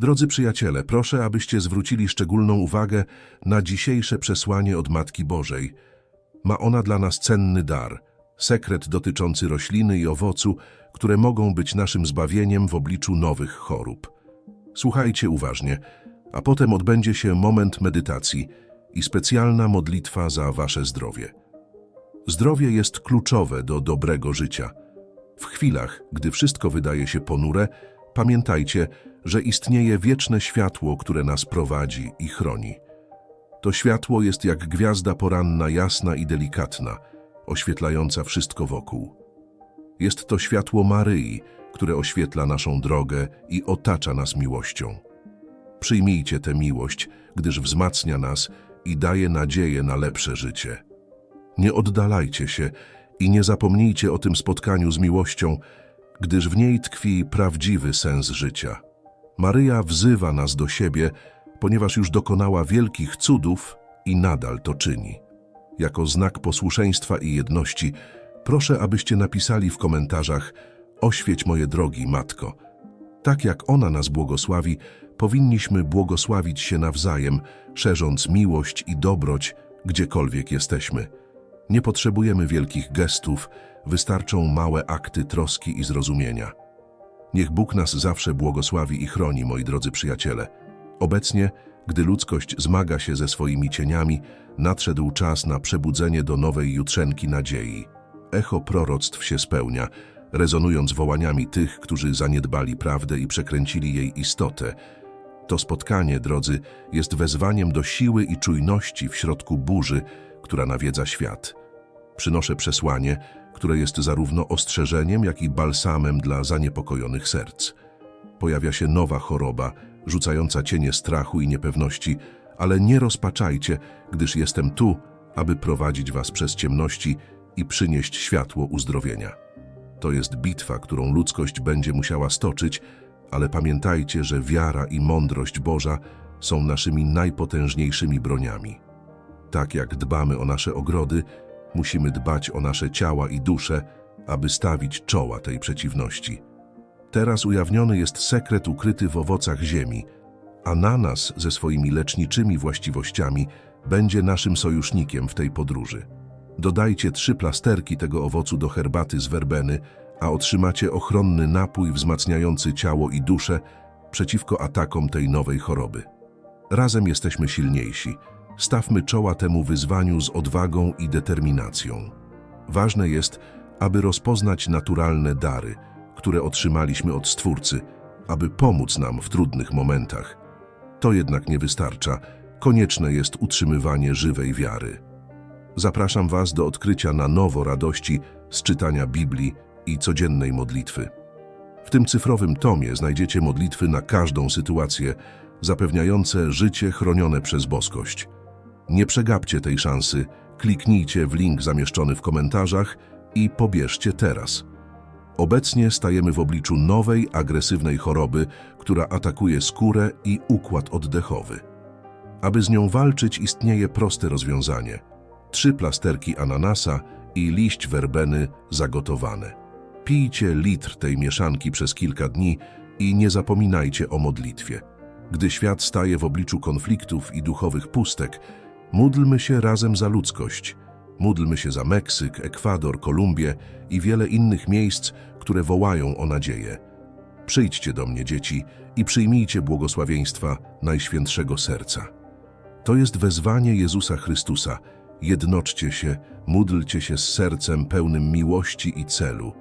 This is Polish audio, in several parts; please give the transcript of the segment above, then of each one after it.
Drodzy przyjaciele, proszę, abyście zwrócili szczególną uwagę na dzisiejsze przesłanie od Matki Bożej. Ma ona dla nas cenny dar, sekret dotyczący rośliny i owocu, które mogą być naszym zbawieniem w obliczu nowych chorób. Słuchajcie uważnie, a potem odbędzie się moment medytacji i specjalna modlitwa za wasze zdrowie. Zdrowie jest kluczowe do dobrego życia. W chwilach, gdy wszystko wydaje się ponure, pamiętajcie, że istnieje wieczne światło, które nas prowadzi i chroni. To światło jest jak gwiazda poranna jasna i delikatna, oświetlająca wszystko wokół. Jest to światło Maryi, które oświetla naszą drogę i otacza nas miłością. Przyjmijcie tę miłość, gdyż wzmacnia nas i daje nadzieję na lepsze życie. Nie oddalajcie się i nie zapomnijcie o tym spotkaniu z miłością, gdyż w niej tkwi prawdziwy sens życia. Maryja wzywa nas do siebie, ponieważ już dokonała wielkich cudów i nadal to czyni. Jako znak posłuszeństwa i jedności, proszę, abyście napisali w komentarzach Oświeć moje drogi, Matko. Tak jak ona nas błogosławi, powinniśmy błogosławić się nawzajem, szerząc miłość i dobroć, gdziekolwiek jesteśmy. Nie potrzebujemy wielkich gestów, wystarczą małe akty troski i zrozumienia. Niech Bóg nas zawsze błogosławi i chroni, moi drodzy przyjaciele. Obecnie, gdy ludzkość zmaga się ze swoimi cieniami, nadszedł czas na przebudzenie do nowej jutrzenki nadziei. Echo proroctw się spełnia, rezonując wołaniami tych, którzy zaniedbali prawdę i przekręcili jej istotę. To spotkanie, drodzy, jest wezwaniem do siły i czujności w środku burzy, która nawiedza świat. Przynoszę przesłanie, które jest zarówno ostrzeżeniem, jak i balsamem dla zaniepokojonych serc. Pojawia się nowa choroba, rzucająca cienie strachu i niepewności, ale nie rozpaczajcie, gdyż jestem tu, aby prowadzić was przez ciemności i przynieść światło uzdrowienia. To jest bitwa, którą ludzkość będzie musiała stoczyć, ale pamiętajcie, że wiara i mądrość Boża są naszymi najpotężniejszymi broniami. Tak jak dbamy o nasze ogrody, musimy dbać o nasze ciała i dusze, aby stawić czoła tej przeciwności. Teraz ujawniony jest sekret ukryty w owocach ziemi, ananas ze swoimi leczniczymi właściwościami będzie naszym sojusznikiem w tej podróży. Dodajcie trzy plasterki tego owocu do herbaty z werbeny, a otrzymacie ochronny napój wzmacniający ciało i duszę przeciwko atakom tej nowej choroby. Razem jesteśmy silniejsi. Stawmy czoła temu wyzwaniu z odwagą i determinacją. Ważne jest, aby rozpoznać naturalne dary, które otrzymaliśmy od Stwórcy, aby pomóc nam w trudnych momentach. To jednak nie wystarcza. Konieczne jest utrzymywanie żywej wiary. Zapraszam Was do odkrycia na nowo radości z czytania Biblii i codziennej modlitwy. W tym cyfrowym tomie znajdziecie modlitwy na każdą sytuację, zapewniające życie chronione przez boskość. Nie przegapcie tej szansy, kliknijcie w link zamieszczony w komentarzach i pobierzcie teraz. Obecnie stajemy w obliczu nowej, agresywnej choroby, która atakuje skórę i układ oddechowy. Aby z nią walczyć, istnieje proste rozwiązanie. Trzy plasterki ananasa i liść werbeny zagotowane. Pijcie litr tej mieszanki przez kilka dni i nie zapominajcie o modlitwie. Gdy świat staje w obliczu konfliktów i duchowych pustek, módlmy się razem za ludzkość. Módlmy się za Meksyk, Ekwador, Kolumbię i wiele innych miejsc, które wołają o nadzieję. Przyjdźcie do mnie, dzieci, i przyjmijcie błogosławieństwa Najświętszego Serca. To jest wezwanie Jezusa Chrystusa. Jednoczcie się, módlcie się z sercem pełnym miłości i celu.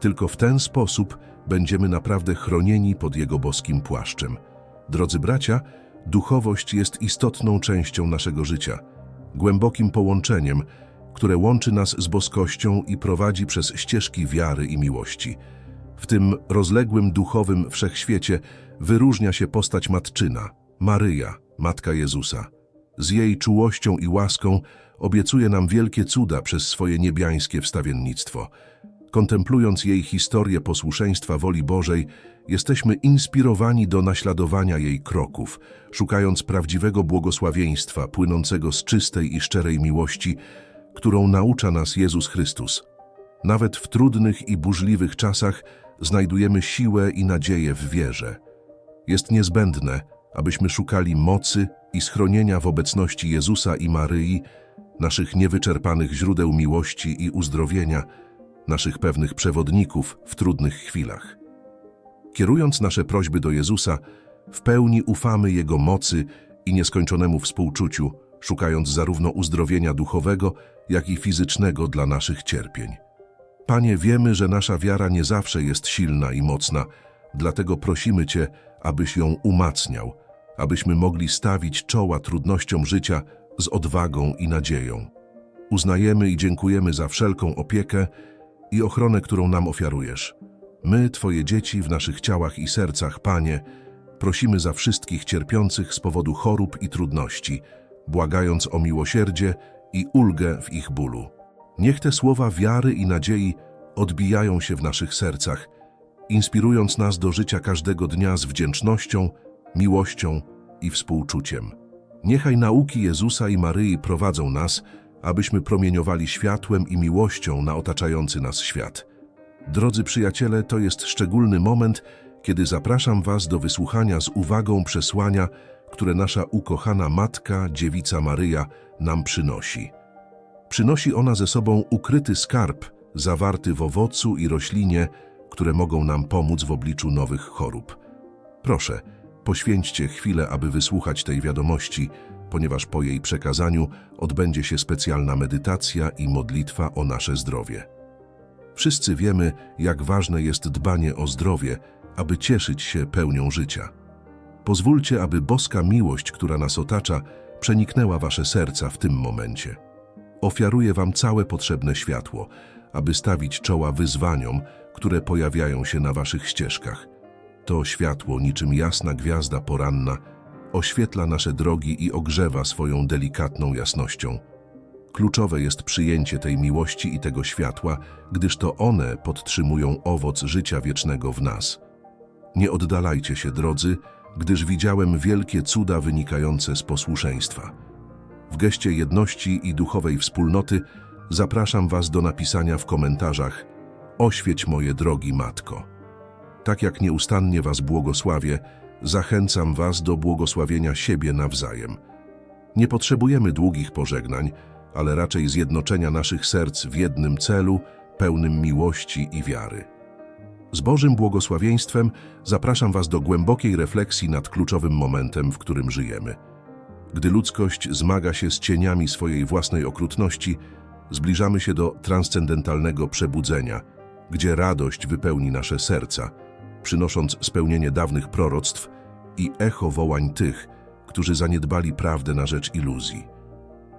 Tylko w ten sposób będziemy naprawdę chronieni pod Jego boskim płaszczem. Drodzy bracia, duchowość jest istotną częścią naszego życia, głębokim połączeniem, które łączy nas z boskością i prowadzi przez ścieżki wiary i miłości. W tym rozległym duchowym wszechświecie wyróżnia się postać matczyna, Maryja, Matka Jezusa. Z jej czułością i łaską obiecuje nam wielkie cuda przez swoje niebiańskie wstawiennictwo. Kontemplując jej historię posłuszeństwa woli Bożej, jesteśmy inspirowani do naśladowania jej kroków, szukając prawdziwego błogosławieństwa płynącego z czystej i szczerej miłości, którą naucza nas Jezus Chrystus. Nawet w trudnych i burzliwych czasach znajdujemy siłę i nadzieję w wierze. Jest niezbędne, abyśmy szukali mocy i schronienia w obecności Jezusa i Maryi, naszych niewyczerpanych źródeł miłości i uzdrowienia, naszych pewnych przewodników w trudnych chwilach. Kierując nasze prośby do Jezusa, w pełni ufamy Jego mocy i nieskończonemu współczuciu, szukając zarówno uzdrowienia duchowego, jak i fizycznego dla naszych cierpień. Panie, wiemy, że nasza wiara nie zawsze jest silna i mocna, dlatego prosimy Cię, abyś ją umacniał, abyśmy mogli stawić czoła trudnościom życia z odwagą i nadzieją. Uznajemy i dziękujemy za wszelką opiekę i ochronę, którą nam ofiarujesz. My, Twoje dzieci, w naszych ciałach i sercach, Panie, prosimy za wszystkich cierpiących z powodu chorób i trudności, błagając o miłosierdzie i ulgę w ich bólu. Niech te słowa wiary i nadziei odbijają się w naszych sercach, inspirując nas do życia każdego dnia z wdzięcznością, miłością i współczuciem. Niechaj nauki Jezusa i Maryi prowadzą nas, abyśmy promieniowali światłem i miłością na otaczający nas świat. Drodzy przyjaciele, to jest szczególny moment, kiedy zapraszam Was do wysłuchania z uwagą przesłania, które nasza ukochana Matka, Dziewica Maryja, nam przynosi. Przynosi ona ze sobą ukryty skarb, zawarty w owocu i roślinie, które mogą nam pomóc w obliczu nowych chorób. Proszę, poświęćcie chwilę, aby wysłuchać tej wiadomości, ponieważ po jej przekazaniu odbędzie się specjalna medytacja i modlitwa o nasze zdrowie. Wszyscy wiemy, jak ważne jest dbanie o zdrowie, aby cieszyć się pełnią życia. Pozwólcie, aby boska miłość, która nas otacza, przeniknęła wasze serca w tym momencie. Ofiaruję wam całe potrzebne światło, aby stawić czoła wyzwaniom, które pojawiają się na waszych ścieżkach. To światło, niczym jasna gwiazda poranna, oświetla nasze drogi i ogrzewa swoją delikatną jasnością. Kluczowe jest przyjęcie tej miłości i tego światła, gdyż to one podtrzymują owoc życia wiecznego w nas. Nie oddalajcie się, drodzy, gdyż widziałem wielkie cuda wynikające z posłuszeństwa. W geście jedności i duchowej wspólnoty zapraszam Was do napisania w komentarzach Oświeć moje drogi Matko. Tak jak nieustannie Was błogosławię, zachęcam Was do błogosławienia siebie nawzajem. Nie potrzebujemy długich pożegnań, ale raczej zjednoczenia naszych serc w jednym celu, pełnym miłości i wiary. Z Bożym błogosławieństwem zapraszam Was do głębokiej refleksji nad kluczowym momentem, w którym żyjemy. Gdy ludzkość zmaga się z cieniami swojej własnej okrutności, zbliżamy się do transcendentalnego przebudzenia, gdzie radość wypełni nasze serca, przynosząc spełnienie dawnych proroctw i echo wołań tych, którzy zaniedbali prawdę na rzecz iluzji.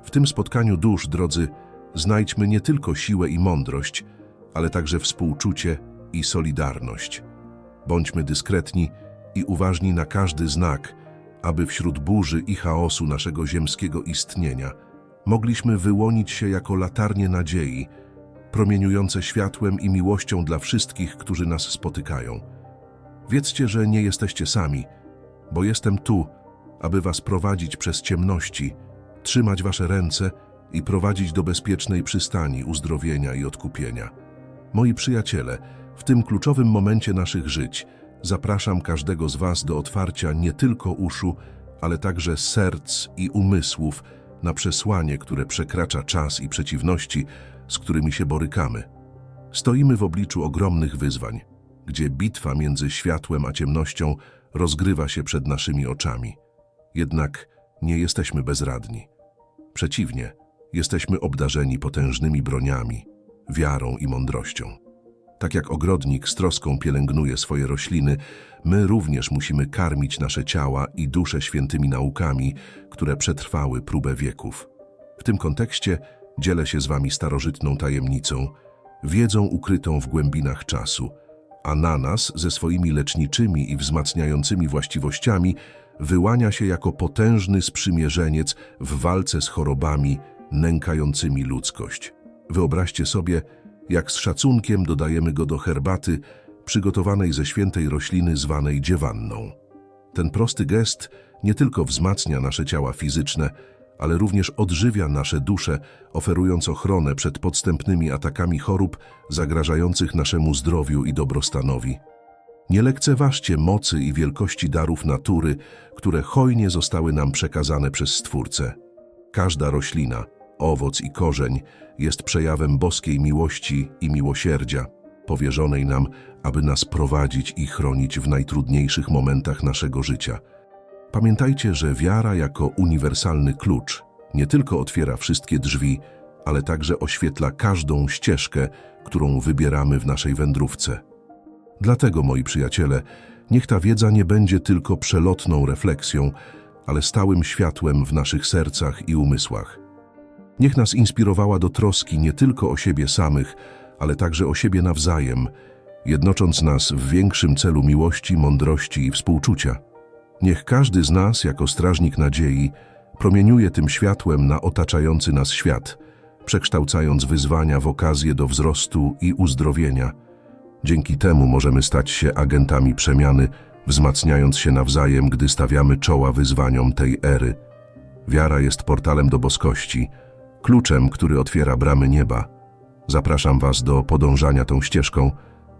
W tym spotkaniu dusz, drodzy, znajdźmy nie tylko siłę i mądrość, ale także współczucie i solidarność. Bądźmy dyskretni i uważni na każdy znak, aby wśród burzy i chaosu naszego ziemskiego istnienia mogliśmy wyłonić się jako latarnie nadziei, promieniujące światłem i miłością dla wszystkich, którzy nas spotykają. Wiedzcie, że nie jesteście sami, bo jestem tu, aby was prowadzić przez ciemności, trzymać wasze ręce i prowadzić do bezpiecznej przystani uzdrowienia i odkupienia. Moi przyjaciele, w tym kluczowym momencie naszych żyć zapraszam każdego z was do otwarcia nie tylko uszu, ale także serc i umysłów na przesłanie, które przekracza czas i przeciwności, z którymi się borykamy. Stoimy w obliczu ogromnych wyzwań, gdzie bitwa między światłem a ciemnością rozgrywa się przed naszymi oczami. Jednak nie jesteśmy bezradni. Przeciwnie, jesteśmy obdarzeni potężnymi broniami, wiarą i mądrością. Tak jak ogrodnik z troską pielęgnuje swoje rośliny, my również musimy karmić nasze ciała i dusze świętymi naukami, które przetrwały próbę wieków. W tym kontekście dzielę się z Wami starożytną tajemnicą, wiedzą ukrytą w głębinach czasu, a na nas ze swoimi leczniczymi i wzmacniającymi właściwościami wyłania się jako potężny sprzymierzeniec w walce z chorobami nękającymi ludzkość. Wyobraźcie sobie, jak z szacunkiem dodajemy go do herbaty przygotowanej ze świętej rośliny zwanej dziewanną. Ten prosty gest nie tylko wzmacnia nasze ciała fizyczne, ale również odżywia nasze dusze, oferując ochronę przed podstępnymi atakami chorób zagrażających naszemu zdrowiu i dobrostanowi. Nie lekceważcie mocy i wielkości darów natury, które hojnie zostały nam przekazane przez Stwórcę. Każda roślina, owoc i korzeń jest przejawem boskiej miłości i miłosierdzia, powierzonej nam, aby nas prowadzić i chronić w najtrudniejszych momentach naszego życia. Pamiętajcie, że wiara jako uniwersalny klucz nie tylko otwiera wszystkie drzwi, ale także oświetla każdą ścieżkę, którą wybieramy w naszej wędrówce. Dlatego, moi przyjaciele, niech ta wiedza nie będzie tylko przelotną refleksją, ale stałym światłem w naszych sercach i umysłach. Niech nas inspirowała do troski nie tylko o siebie samych, ale także o siebie nawzajem, jednocząc nas w większym celu miłości, mądrości i współczucia. Niech każdy z nas, jako strażnik nadziei, promieniuje tym światłem na otaczający nas świat, przekształcając wyzwania w okazję do wzrostu i uzdrowienia. Dzięki temu możemy stać się agentami przemiany, wzmacniając się nawzajem, gdy stawiamy czoła wyzwaniom tej ery. Wiara jest portalem do boskości, kluczem, który otwiera bramy nieba. Zapraszam Was do podążania tą ścieżką.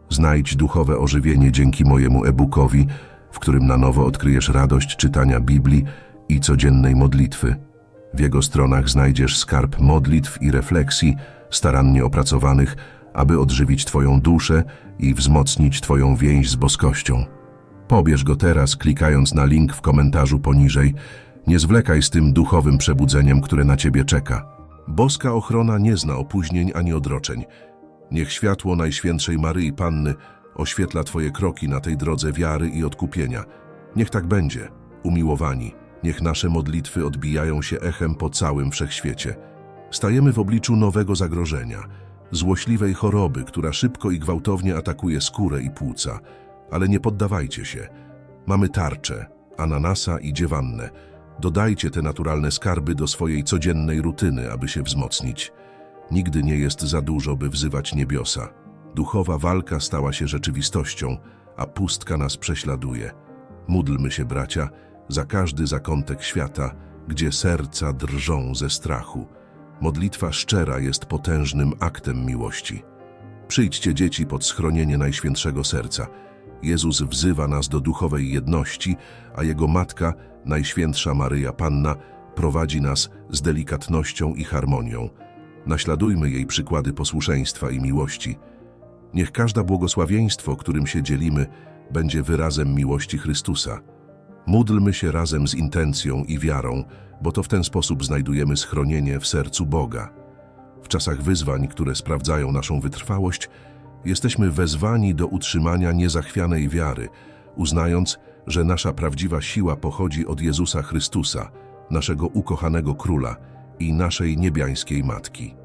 Znajdź duchowe ożywienie dzięki mojemu e-bookowi, w którym na nowo odkryjesz radość czytania Biblii i codziennej modlitwy. W jego stronach znajdziesz skarb modlitw i refleksji starannie opracowanych, aby odżywić Twoją duszę i wzmocnić Twoją więź z boskością. Pobierz go teraz, klikając na link w komentarzu poniżej. Nie zwlekaj z tym duchowym przebudzeniem, które na Ciebie czeka. Boska ochrona nie zna opóźnień ani odroczeń. Niech światło Najświętszej Maryi Panny oświetla Twoje kroki na tej drodze wiary i odkupienia. Niech tak będzie, umiłowani. Niech nasze modlitwy odbijają się echem po całym wszechświecie. Stajemy w obliczu nowego zagrożenia, złośliwej choroby, która szybko i gwałtownie atakuje skórę i płuca. Ale nie poddawajcie się. Mamy tarczę, ananasa i dziewannę. Dodajcie te naturalne skarby do swojej codziennej rutyny, aby się wzmocnić. Nigdy nie jest za dużo, by wzywać niebiosa. Duchowa walka stała się rzeczywistością, a pustka nas prześladuje. Módlmy się, bracia, za każdy zakątek świata, gdzie serca drżą ze strachu. Modlitwa szczera jest potężnym aktem miłości. Przyjdźcie, dzieci, pod schronienie Najświętszego Serca. Jezus wzywa nas do duchowej jedności, a Jego Matka, Najświętsza Maryja Panna, prowadzi nas z delikatnością i harmonią. Naśladujmy jej przykłady posłuszeństwa i miłości. Niech każde błogosławieństwo, którym się dzielimy, będzie wyrazem miłości Chrystusa. Módlmy się razem z intencją i wiarą, bo to w ten sposób znajdujemy schronienie w sercu Boga. W czasach wyzwań, które sprawdzają naszą wytrwałość, jesteśmy wezwani do utrzymania niezachwianej wiary, uznając, że nasza prawdziwa siła pochodzi od Jezusa Chrystusa, naszego ukochanego Króla i naszej niebiańskiej Matki.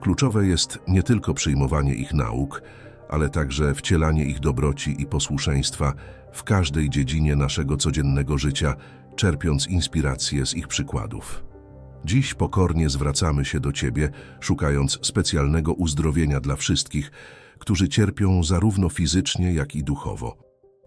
Kluczowe jest nie tylko przyjmowanie ich nauk, ale także wcielanie ich dobroci i posłuszeństwa w każdej dziedzinie naszego codziennego życia, czerpiąc inspirację z ich przykładów. Dziś pokornie zwracamy się do Ciebie, szukając specjalnego uzdrowienia dla wszystkich, którzy cierpią zarówno fizycznie, jak i duchowo.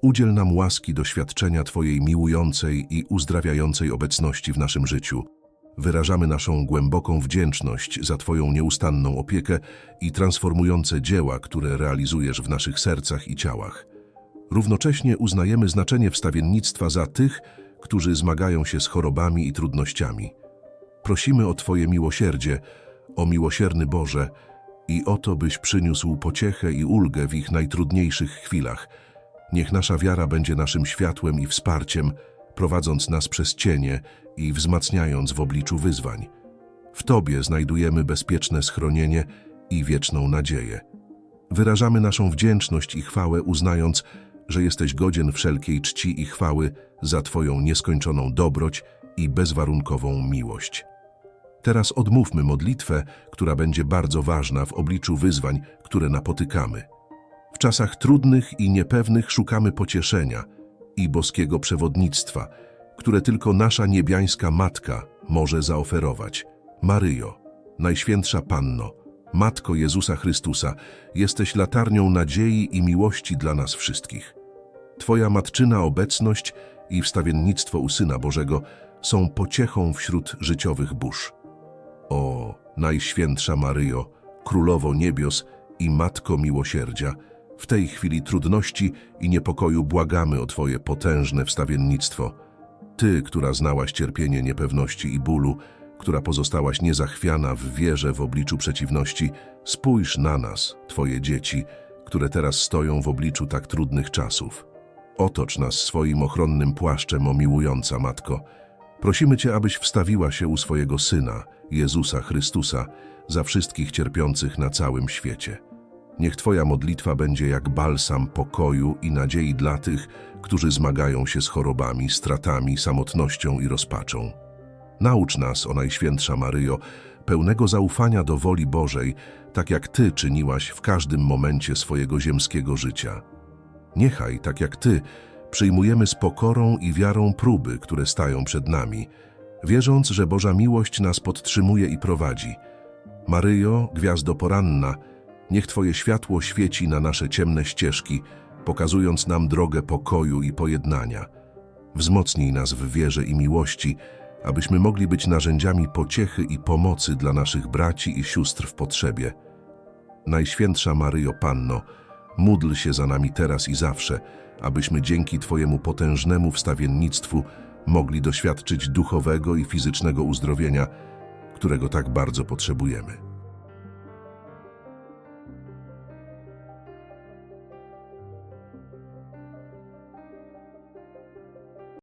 Udziel nam łaski doświadczenia Twojej miłującej i uzdrawiającej obecności w naszym życiu. Wyrażamy naszą głęboką wdzięczność za Twoją nieustanną opiekę i transformujące dzieła, które realizujesz w naszych sercach i ciałach. Równocześnie uznajemy znaczenie wstawiennictwa za tych, którzy zmagają się z chorobami i trudnościami. Prosimy o Twoje miłosierdzie, o miłosierny Boże i o to, byś przyniósł pociechę i ulgę w ich najtrudniejszych chwilach. Niech nasza wiara będzie naszym światłem i wsparciem, prowadząc nas przez cienie i wzmacniając w obliczu wyzwań. W Tobie znajdujemy bezpieczne schronienie i wieczną nadzieję. Wyrażamy naszą wdzięczność i chwałę, uznając, że jesteś godzien wszelkiej czci i chwały za Twoją nieskończoną dobroć i bezwarunkową miłość. Teraz odmówmy modlitwę, która będzie bardzo ważna w obliczu wyzwań, które napotykamy. W czasach trudnych i niepewnych szukamy pocieszenia i boskiego przewodnictwa, które tylko nasza niebiańska Matka może zaoferować. Maryjo, Najświętsza Panno, Matko Jezusa Chrystusa, jesteś latarnią nadziei i miłości dla nas wszystkich. Twoja matczyna obecność i wstawiennictwo u Syna Bożego są pociechą wśród życiowych burz. O, Najświętsza Maryjo, Królowo Niebios i Matko Miłosierdzia, W tej chwili trudności i niepokoju błagamy o Twoje potężne wstawiennictwo. Ty, która znałaś cierpienie niepewności i bólu, która pozostałaś niezachwiana w wierze w obliczu przeciwności, spójrz na nas, Twoje dzieci, które teraz stoją w obliczu tak trudnych czasów. Otocz nas swoim ochronnym płaszczem, o miłująca Matko. Prosimy Cię, abyś wstawiła się u swojego Syna, Jezusa Chrystusa, za wszystkich cierpiących na całym świecie. Niech Twoja modlitwa będzie jak balsam pokoju i nadziei dla tych, którzy zmagają się z chorobami, stratami, samotnością i rozpaczą. Naucz nas, o Najświętsza Maryjo, pełnego zaufania do woli Bożej, tak jak Ty czyniłaś w każdym momencie swojego ziemskiego życia. Niechaj, tak jak Ty, przyjmujemy z pokorą i wiarą próby, które stają przed nami, wierząc, że Boża miłość nas podtrzymuje i prowadzi. Maryjo, gwiazdo poranna, niech Twoje światło świeci na nasze ciemne ścieżki, pokazując nam drogę pokoju i pojednania. Wzmocnij nas w wierze i miłości, abyśmy mogli być narzędziami pociechy i pomocy dla naszych braci i sióstr w potrzebie. Najświętsza Maryjo Panno, módl się za nami teraz i zawsze, abyśmy dzięki Twojemu potężnemu wstawiennictwu mogli doświadczyć duchowego i fizycznego uzdrowienia, którego tak bardzo potrzebujemy.